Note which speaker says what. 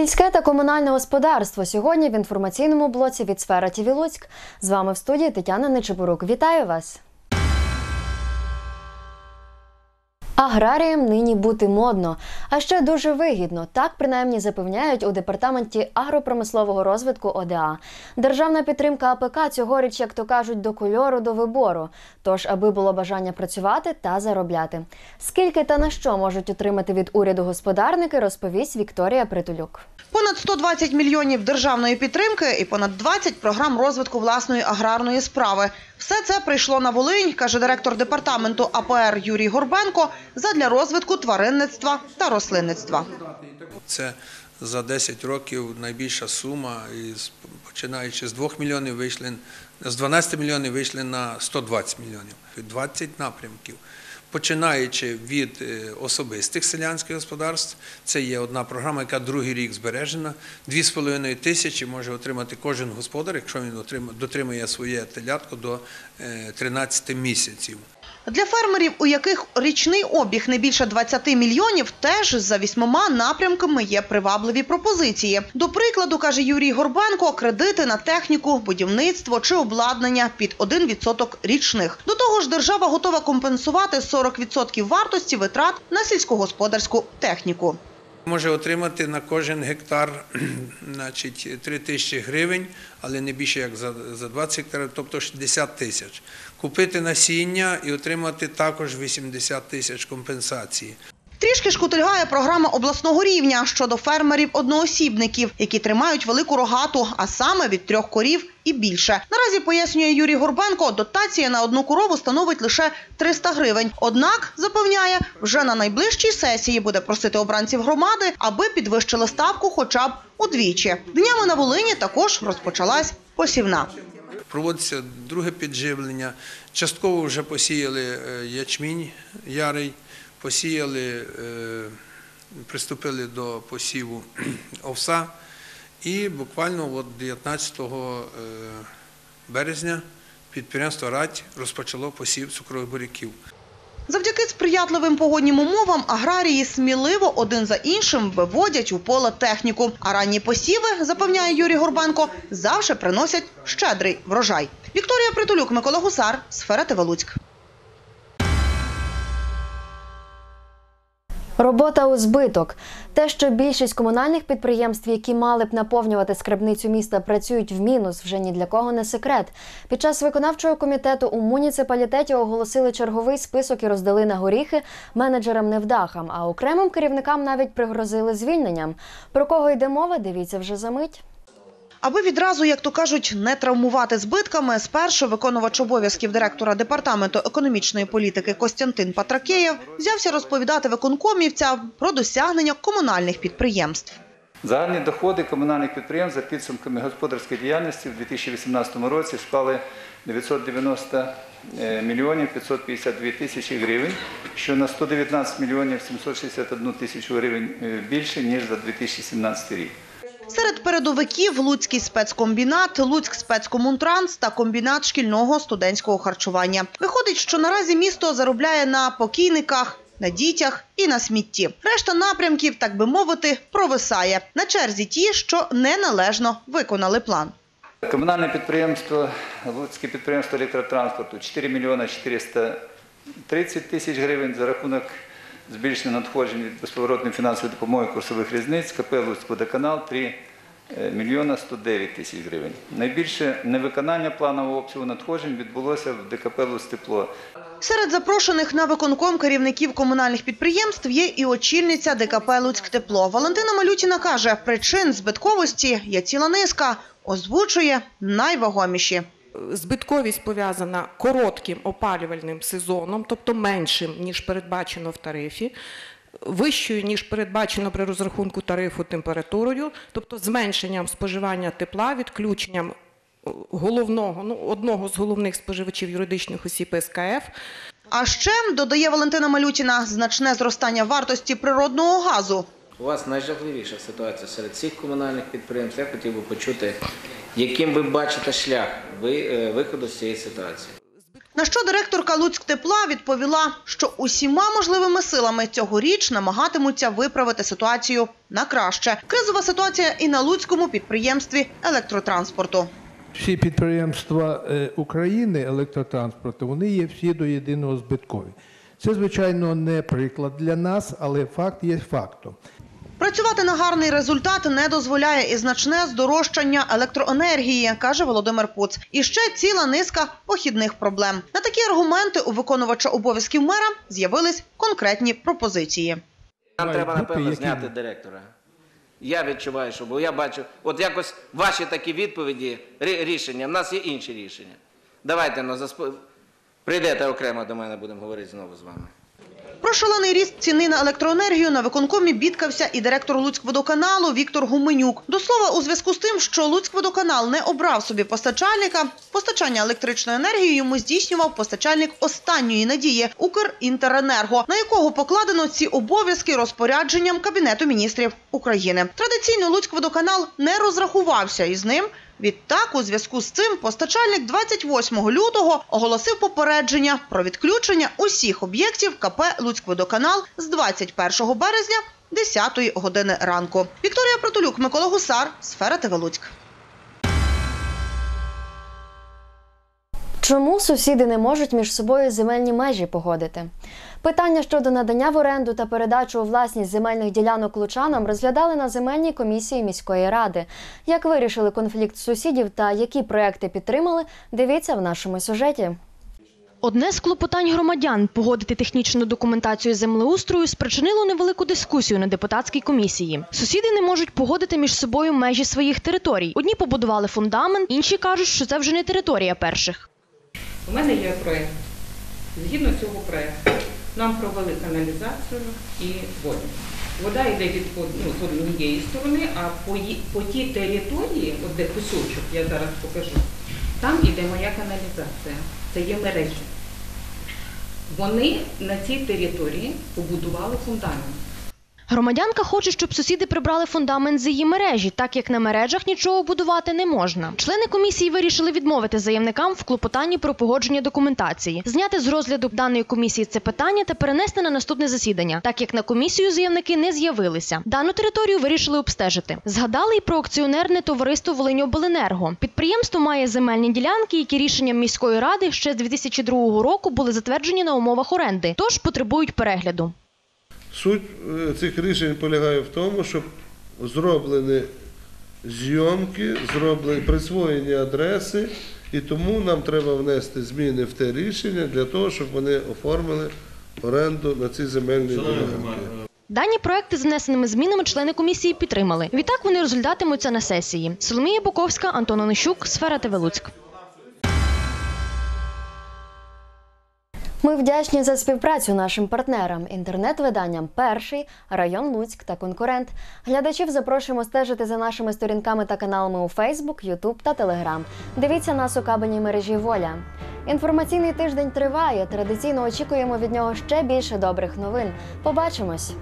Speaker 1: Сільське та комунальне господарство сьогодні в інформаційному блоці від сфера Тівілуцьк. З вами в студії Тетяна Нечебурук. Вітаю вас! Аграріям нині бути модно, а ще дуже вигідно. Так принаймні запевняють у департаменті агропромислового розвитку ОДА. Державна підтримка АПК цьогоріч, як то кажуть, до кольору до вибору. Тож, аби було бажання працювати та заробляти. Скільки та на що можуть отримати від уряду господарники, розповість Вікторія Притулюк.
Speaker 2: Понад 120 мільйонів державної підтримки і понад 20 програм розвитку власної аграрної справи. Все це прийшло на Волинь, каже директор департаменту АПР Юрій Горбенко, задля розвитку тваринництва та рослинництва.
Speaker 3: Це за 10 років найбільша сума, і починаючи з 2 мільйонів вийшли, з 12 мільйонів вийшли на 120 мільйонів, 20 напрямків. Починаючи від е, особистих селянських господарств, це є одна програма, яка другий рік збережена. 2,5 тисячі може отримати кожен господар, якщо він дотримує своє телятко до е, 13 місяців.
Speaker 2: Для фермерів, у яких річний обіг не більше 20 мільйонів, теж за вісьмома напрямками є привабливі пропозиції. До прикладу, каже Юрій Горбенко, кредити на техніку, будівництво чи обладнання під 1% річних. До того ж, держава готова компенсувати 40% вартості витрат на сільськогосподарську техніку.
Speaker 3: Може отримати на кожен гектар значить, 3 тисячі гривень, але не більше як за, за 20 гектарів, тобто 60 тисяч. Купити насіння і отримати також 80 тисяч компенсації.
Speaker 2: Трішки шкутильгає програма обласного рівня щодо фермерів-одноосібників, які тримають велику рогату, а саме від трьох корів і більше. Наразі пояснює Юрій Горбенко, дотація на одну корову становить лише 300 гривень. Однак запевняє, вже на найближчій сесії буде просити обранців громади, аби підвищили ставку хоча б удвічі. Днями на Волині також розпочалась посівна.
Speaker 3: Проводиться друге підживлення. Частково вже посіяли е, ячмінь ярий, посіяли, е, приступили до посіву овса. І буквально от 19 е, березня підприємство Радь розпочало посів цукрових буряків.
Speaker 2: Завдяки сприятливим погоднім умовам аграрії сміливо один за іншим виводять у поле техніку. А ранні посіви, запевняє Юрій Горбанко, завжди приносять щедрий врожай. Вікторія Притулюк, Микола Гусар, Сфера ТВ
Speaker 1: Робота у збиток. Те, що більшість комунальних підприємств, які мали б наповнювати скарбницю міста, працюють в мінус, вже ні для кого не секрет. Під час виконавчого комітету у муніципалітеті оголосили черговий список і роздали на горіхи менеджерам-невдахам, а окремим керівникам навіть пригрозили звільненням. Про кого йде мова, дивіться вже за мить.
Speaker 2: Аби відразу, як то кажуть, не травмувати збитками, спершу виконувач обов'язків директора департаменту економічної політики Костянтин Патракеєв взявся розповідати виконкомівцям про досягнення комунальних підприємств.
Speaker 4: Загальні доходи комунальних підприємств за підсумками господарської діяльності в 2018 році склали 990 е, мільйонів 552 тисячі гривень, що на 119 мільйонів 761 тисячу гривень е, більше, ніж за 2017 рік.
Speaker 2: Серед передовиків Луцький спецкомбінат, Луцьк спецкомунтранс та комбінат шкільного студентського харчування. Виходить, що наразі місто заробляє на покійниках, на дітях і на смітті. Решта напрямків, так би мовити, провисає. На черзі ті, що неналежно виконали план.
Speaker 4: Комунальне підприємство, Луцьке підприємство електротранспорту 4 мільйони 430 тисяч гривень за рахунок збільшення надходжень від безповоротної фінансової допомоги курсових різниць, КП Луцькводоканал 3 мільйона 109 тисяч гривень. Найбільше невиконання планового обсягу надходжень відбулося в ДКП Луцтепло.
Speaker 2: Серед запрошених на виконком керівників комунальних підприємств є і очільниця ДКП «Луцьктепло». Валентина Малютіна каже, причин збитковості є ціла низка, озвучує найвагоміші.
Speaker 5: Збитковість пов'язана коротким опалювальним сезоном, тобто меншим, ніж передбачено в тарифі, вищою, ніж передбачено при розрахунку тарифу температурою, тобто зменшенням споживання тепла, відключенням е, головного, ну, одного з головних споживачів юридичних осіб СКФ,
Speaker 2: А ще, додає Валентина Малютіна, значне зростання вартості природного газу.
Speaker 6: У вас найжахливіша ситуація серед всіх комунальних підприємств. Я хотів би почути, яким ви бачите шлях ви- е, виходу з цієї ситуації.
Speaker 2: На що директорка Луцьктепла відповіла, що усіма можливими силами цьогоріч намагатимуться виправити ситуацію на краще. Кризова ситуація і на луцькому підприємстві електротранспорту.
Speaker 7: Всі підприємства е, України електротранспорту, вони є всі до єдиного збиткові. Це, звичайно, не приклад для нас, але факт є фактом.
Speaker 2: Працювати на гарний результат не дозволяє і значне здорожчання електроенергії, каже Володимир Пуц. І ще ціла низка похідних проблем. На такі аргументи у виконувача обов'язків мера з'явились конкретні пропозиції.
Speaker 6: Нам треба, напевно, зняти директора. Я відчуваю, що бо я бачу, от якось ваші такі відповіді, рішення, в нас є інші рішення. Давайте ну, засп... прийдете окремо до мене, будемо говорити знову з вами.
Speaker 2: Про шалений ріст ціни на електроенергію на виконкомі бідкався і директор Луцькводоканалу Віктор Гуменюк. До слова, у зв'язку з тим, що Луцькводоканал не обрав собі постачальника, постачання електричної енергії йому здійснював постачальник останньої надії Укрінтеренерго, на якого покладено ці обов'язки розпорядженням Кабінету міністрів України. Традиційно Луцькводоканал не розрахувався із ним. Відтак, у зв'язку з цим, постачальник 28 лютого оголосив попередження про відключення усіх об'єктів КП «Луцькводоканал» з 21 березня 10 години ранку. Вікторія Протолюк, Микола Гусар, Сфера ТВ Луцьк.
Speaker 1: Чому сусіди не можуть між собою земельні межі погодити? Питання щодо надання в оренду та передачу у власність земельних ділянок лучанам розглядали на земельній комісії міської ради. Як вирішили конфлікт сусідів та які проекти підтримали, дивіться в нашому сюжеті.
Speaker 8: Одне з клопотань громадян погодити технічну документацію землеустрою спричинило невелику дискусію на депутатській комісії. Сусіди не можуть погодити між собою межі своїх територій. Одні побудували фундамент, інші кажуть, що це вже не територія перших.
Speaker 9: У мене є проєкт. Згідно цього проєкту нам провели каналізацію і воду. Вода йде від ну, однієї сторони, а по, по тій території, от де кусочок, я зараз покажу, там іде моя каналізація. Це є мережі. Вони на цій території побудували фундамент.
Speaker 8: Громадянка хоче, щоб сусіди прибрали фундамент з її мережі, так як на мережах нічого будувати не можна. Члени комісії вирішили відмовити заявникам в клопотанні про погодження документації, зняти з розгляду даної комісії це питання та перенести на наступне засідання, так як на комісію заявники не з'явилися. Дану територію вирішили обстежити. Згадали і про акціонерне товариство Волиньобленерго. Підприємство має земельні ділянки, які рішенням міської ради ще з 2002 року були затверджені на умовах оренди, тож потребують перегляду.
Speaker 10: Суть е, цих рішень полягає в тому, щоб зроблені зйомки, зроблені присвоєні адреси, і тому нам треба внести зміни в те рішення для того, щоб вони оформили оренду на ці земельні ділянки.
Speaker 8: Дані проекти з внесеними змінами члени комісії підтримали. Відтак вони розглядатимуться на сесії. Соломія Буковська, Антон Онищук, Сфера ТВ Луцьк.
Speaker 1: Ми вдячні за співпрацю нашим партнерам, інтернет-виданням Перший, район Луцьк та конкурент. Глядачів запрошуємо стежити за нашими сторінками та каналами у Фейсбук, Ютуб та Телеграм. Дивіться нас у кабельній мережі Воля. Інформаційний тиждень триває. Традиційно очікуємо від нього ще більше добрих новин. Побачимось!